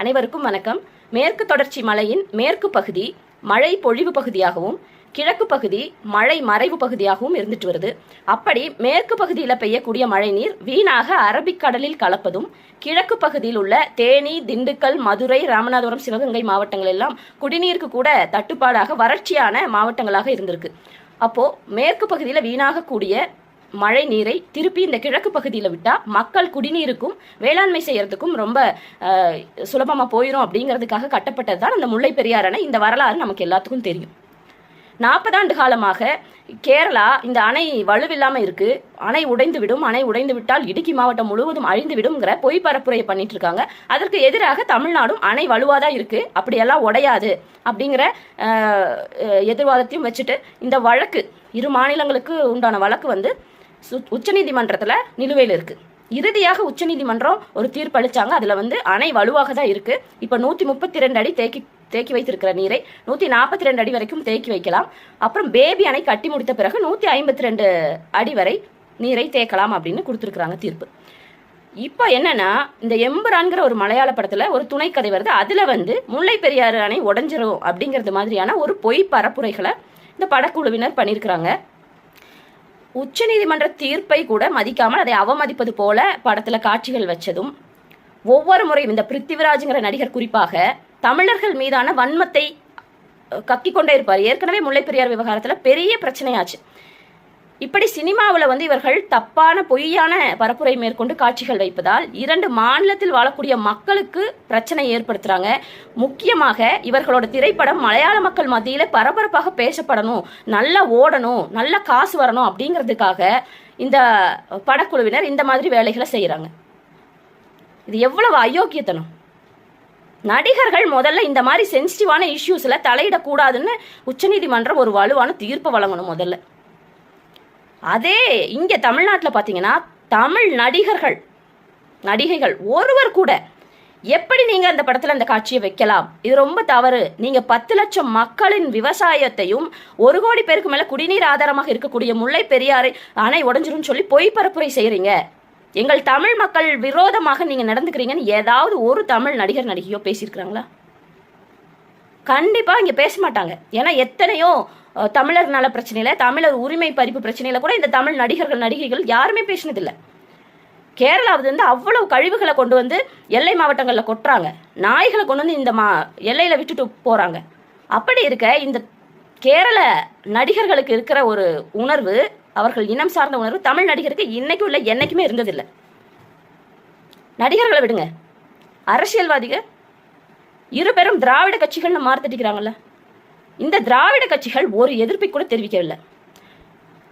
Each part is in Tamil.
அனைவருக்கும் வணக்கம். மேற்கு தொடர்ச்சி மலையின் மேற்கு பகுதி மழை பொழிவு பகுதியாகவும் கிழக்கு பகுதி மழை மறைவு பகுதியாகவும் இருந்துட்டு வருது. அப்படி மேற்கு பகுதியில் பெய்யக்கூடிய மழை நீர் வீணாக அரபிக்கடலில் கலப்பதும் கிழக்கு பகுதியில் உள்ள தேனி திண்டுக்கல் மதுரை ராமநாதபுரம் சிவகங்கை மாவட்டங்கள் எல்லாம் குடிநீருக்கு கூட தட்டுப்பாடாக வறட்சியான மாவட்டங்களாக இருந்திருக்கு. அப்போ மேற்கு பகுதியில் வீணாகக்கூடிய மழை நீரை திருப்பி இந்த கிழக்கு பகுதியில் விட்டால் மக்கள் குடிநீருக்கும் வேளாண்மை செய்யறதுக்கும் ரொம்ப சுலபமாக போயிடும் அப்படிங்கிறதுக்காக கட்டப்பட்டது தான் அந்த முல்லை பெரியார் அணை. இந்த வரலாறு நமக்கு எல்லாத்துக்கும் தெரியும். நாற்பதாண்டு காலமாக கேரளா இந்த அணை வலுவில்லாமல் இருக்கு. அணை உடைந்து விடும் அணை உடைந்து விட்டால் இடுக்கி மாவட்டம் முழுவதும் அழிந்து விடுங்கிற பொய் பரப்புரையை பண்ணிட்டு இருக்காங்க. அதற்கு எதிராக தமிழ்நாடும் அணை வலுவாதான் இருக்கு அப்படியெல்லாம் உடையாது அப்படிங்கிற எதிர்வாதத்தையும் வச்சுட்டு இந்த வழக்கு இரு மாநிலங்களுக்கு உண்டான வழக்கு வந்து உச்சநீதிமன்றத்தில் நிலுவையில் இருக்குது இறுதியாக உச்சநீதிமன்றம் ஒரு தீர்ப்பு அளிச்சாங்க. அதில் வந்து அணை வலுவாக தான் இருக்குது இப்போ நூற்றி முப்பத்தி ரெண்டு அடி தேக்கி தேக்கி வைத்திருக்கிற நீரை நூற்றி நாற்பத்தி ரெண்டு அடி வரைக்கும் தேக்கி வைக்கலாம். அப்புறம் பேபி அணை கட்டி முடித்த பிறகு நூற்றி ஐம்பத்தி ரெண்டு அடி வரை நீரை தேக்கலாம் அப்படின்னு கொடுத்துருக்குறாங்க தீர்ப்பு. இப்போ என்னன்னா இந்த எம்பரான்கிற ஒரு மலையாள படத்தில் ஒரு துணை கதை வருது. அதில் வந்து முல்லை பெரியாறு அணை உடஞ்சிரும் அப்படிங்கிறது மாதிரியான ஒரு பொய் பரப்புரைகளை இந்த படக்குழுவினர் பண்ணியிருக்கிறாங்க உச்சநீதிமன்ற தீர்ப்பை கூட மதிக்காமல் அதை அவமதிப்பது போல படத்துல காட்சிகள் வச்சதும் ஒவ்வொரு முறையும் இந்த பிருத்திவிராஜுங்கிற நடிகர் குறிப்பாக தமிழர்கள் மீதான வன்மத்தை கக்கி கொண்டே இருப்பார். ஏற்கனவே முல்லை பெரியார் விவகாரத்துல பெரிய பிரச்சனையாச்சு. இப்படி சினிமாவில் வந்து இவர்கள் தப்பான பொய்யான பரப்புரை மேற்கொண்டு காட்சிகள் வைப்பதால் இரண்டு மாநிலத்தில் வாழக்கூடிய மக்களுக்கு பிரச்சனை ஏற்படுத்துகிறாங்க முக்கியமாக இவர்களோட திரைப்படம் மலையாள மக்கள் மத்தியில் பரபரப்பாக பேசப்படணும். நல்லா ஓடணும் நல்ல காசு வரணும் அப்படிங்கிறதுக்காக இந்த படக்குழுவினர் இந்த மாதிரி வேலைகளை செய்கிறாங்க இது எவ்வளவு அயோக்கியத்தனம். நடிகர்கள் முதல்ல இந்த மாதிரி சென்சிட்டிவான இஷ்யூஸில் தலையிடக்கூடாதுன்னு உச்சநீதிமன்றம் ஒரு வலுவான தீர்ப்பு வழங்கணும் முதல்ல. அதே இங்கே தமிழ்நாட்டில் பார்த்தீங்கன்னா தமிழ் நடிகர்கள் நடிகைகள் ஒருவர் கூட எப்படி நீங்கள் அந்த படத்தில் அந்த காட்சியை வைக்கலாம்? இது ரொம்ப தவறு. நீங்கள் பத்து லட்சம் மக்களின் விவசாயத்தையும் ஒரு கோடி பேருக்கு மேலே குடிநீர் ஆதாரமாக இருக்கக்கூடிய முல்லை பெரியாரை அணை உடைஞ்சிரும்னு சொல்லி பொய் பரப்புரை செய்கிறீங்க எங்கள் தமிழ் மக்கள் விரோதமாக நீங்கள் நடந்துக்கிறீங்கன்னு ஏதாவது ஒரு தமிழ் நடிகர் நடிகையோ பேசியிருக்கிறாங்களா? கண்டிப்பாக இங்கே பேச மாட்டாங்க. ஏன்னா எத்தனையோ தமிழர் நல பிரச்சனையில தமிழர் உரிமை பறிப்பு பிரச்சனையில கூட இந்த தமிழ் நடிகர்கள் நடிகைகள் யாருமே பேசினதில்லை. கேரளாவது வந்து அவ்வளவு கழிவுகளை கொண்டு வந்து எல்லை மாவட்டங்களில் கொட்டுறாங்க. நாய்களை கொண்டு வந்து இந்த மா எல்லையில் விட்டுட்டு போகிறாங்க அப்படி இருக்க இந்த கேரள நடிகர்களுக்கு இருக்கிற ஒரு உணர்வு அவர்கள் இனம் சார்ந்த உணர்வு தமிழ் நடிகருக்கு இன்னைக்கும் இல்லை என்னைக்குமே இருந்ததில்லை. நடிகர்களை விடுங்க. அரசியல்வாதிகள் இருபேரும் திராவிட கட்சிகள்னு மார்த்தட்டிக்கிறாங்கல்ல இந்த திராவிட கட்சிகள் ஒரு எதிர்ப்பை கூட தெரிவிக்கவில்லை.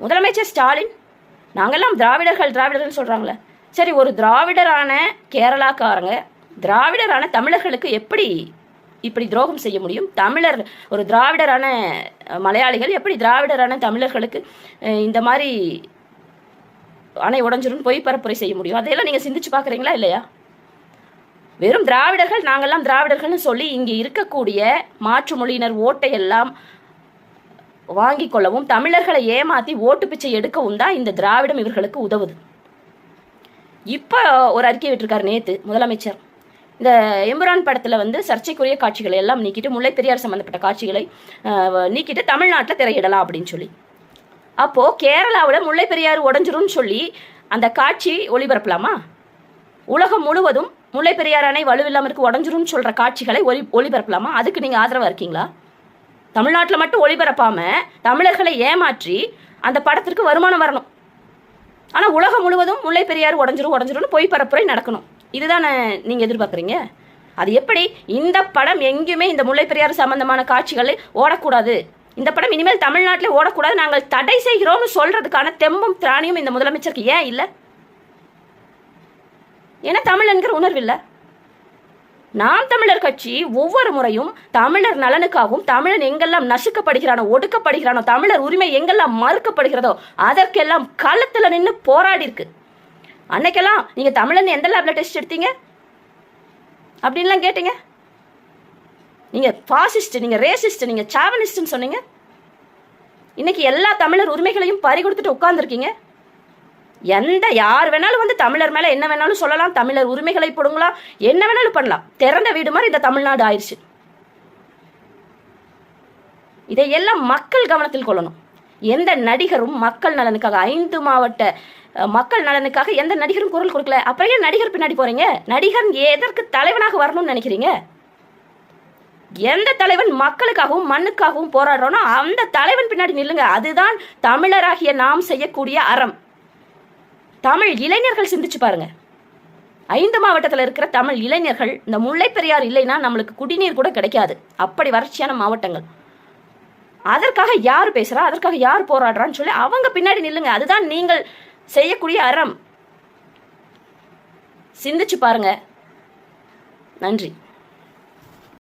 முதலமைச்சர் ஸ்டாலின் நாங்கள்லாம் திராவிடர்கள் திராவிடர்கள் சொல்கிறாங்களே சரி ஒரு திராவிடரான கேரளாக்காரங்க திராவிடரான தமிழர்களுக்கு எப்படி இப்படி துரோகம் செய்ய முடியும்? தமிழர் ஒரு திராவிடரான மலையாளிகள் எப்படி திராவிடரான தமிழர்களுக்கு இந்த மாதிரி அணை உடஞ்சிரும் பொய் பரப்புரை செய்ய முடியும்? அதையெல்லாம் நீங்கள் சிந்திச்சு பார்க்குறீங்களா இல்லையா? வெறும் திராவிடர்கள் நாங்கெல்லாம் திராவிடர்கள்னு சொல்லி இங்கே இருக்கக்கூடிய மாற்று மொழியினர் ஓட்டை எல்லாம் வாங்கிக் கொள்ளவும் தமிழர்களை ஏமாத்தி ஓட்டு பிச்சை எடுக்கவும் தான் இந்த திராவிடம் இவர்களுக்கு உதவுது. இப்போ ஒரு அறிக்கை விட்டுருக்கார் நேத்து முதலமைச்சர். இந்த எம்புரான் படத்தில் வந்து சர்ச்சைக்குரிய காட்சிகளை எல்லாம் நீக்கிட்டு முல்லை பெரியார் சம்மந்தப்பட்ட காட்சிகளை நீக்கிட்டு தமிழ்நாட்டில் திரையிடலாம் அப்படின்னு சொல்லி. அப்போது கேரளாவில் முல்லை பெரியார் உடஞ்சிரும்னு சொல்லி அந்த காட்சி ஒளிபரப்பலாமா? உலகம் முழுவதும் முல்லை பெரியார் அணை வலுவில்லாம இருக்கு உடஞ்சிரும்னு சொல்ற காட்சிகளை ஒளி ஒளிபரப்பலாமா? அதுக்கு நீங்க ஆதரவா இருக்கீங்களா? தமிழ்நாட்டில் மட்டும் ஒளிபரப்பாம தமிழர்களை ஏமாற்றி அந்த படத்திற்கு வருமானம் வரணும். ஆனா உலகம் முழுவதும் முல்லை பெரியார் உடஞ்சிரும் உடஞ்சிரும்னு பொய் பரப்புரை நடக்கணும். இதுதானே நீங்க எதிர்பார்க்குறீங்க? அது எப்படி இந்த படம் எங்கேயுமே இந்த முல்லை பெரியார் சம்பந்தமான காட்சிகளை ஓடக்கூடாது. இந்த படம் இனிமேல் தமிழ்நாட்டிலே ஓடக்கூடாது. நாங்கள் தடை செய்கிறோம்னு சொல்றதுக்கான தெம்பும் திராணியும் இந்த முதலமைச்சருக்கு ஏன் இல்லை? ஏன்னா தமிழ் என்கிற உணர்வு இல்லை நாம் தமிழர் கட்சி ஒவ்வொரு முறையும் தமிழர் நலனுக்காகவும் தமிழன் எங்கெல்லாம் நசுக்கப்படுகிறானோ ஒடுக்கப்படுகிறானோ தமிழர் உரிமை எங்கெல்லாம் மறுக்கப்படுகிறதோ அதற்கெல்லாம் களத்தில் நின்று போராடி இருக்கு அன்னைக்கெல்லாம் நீங்க தமிழன் எந்த லேப்ல டெஸ்ட் எடுத்தீங்க? அப்படின்லாம் கேட்டீங்க? நீங்க பாசிஸ்ட் நீங்க ரேசிஸ்ட் நீங்க சாவனிஸ்ட்னு சொன்னீங்க. இன்னைக்கு எல்லா தமிழர் உரிமைகளையும் பறி கொடுத்துட்டு உட்கார்ந்துருக்கீங்க. எந்த யார் வேணாலும் வந்து தமிழர் மேலே என்ன வேணாலும் சொல்லலாம். தமிழர் உரிமைகளை போடுங்களாம் என்ன வேணாலும் பண்ணலாம். திறந்த வீடு மாதிரி இந்த தமிழ்நாடு ஆயிடுச்சு இதையெல்லாம் மக்கள் கவனத்தில் கொள்ளணும். எந்த நடிகரும் மக்கள் நலனுக்காக ஐந்து மாவட்ட மக்கள் நலனுக்காக எந்த நடிகரும் குரல் கொடுக்கல. அப்புறம் ஏன் நடிகர் பின்னாடி போறீங்க? நடிகர் எதற்கு தலைவனாக வரணும்னு நினைக்கிறீங்க? எந்த தலைவன் மக்களுக்காகவும் மண்ணுக்காகவும் போராடுறோனோ அந்த தலைவன் பின்னாடி நில்லுங்க. அதுதான் தமிழராகிய நாம் செய்யக்கூடிய அறம். தமிழ் இளைஞர்கள் சிந்திச்சு பாருங்க. ஐந்து மாவட்டத்தில் இருக்கிற தமிழ் இளைஞர்கள் இந்த முல்லை பெரியார் இல்லைன்னா நம்மளுக்கு குடிநீர் கூட கிடைக்காது. அப்படி வறட்சியான மாவட்டங்கள். அதற்காக யார் பேசுறா? அதற்காக யார் போராடுறான்னு சொல்லி அவங்க பின்னாடி நில்லுங்க. அதுதான் நீங்கள் செய்யக்கூடிய அறம். சிந்திச்சு பாருங்க. நன்றி.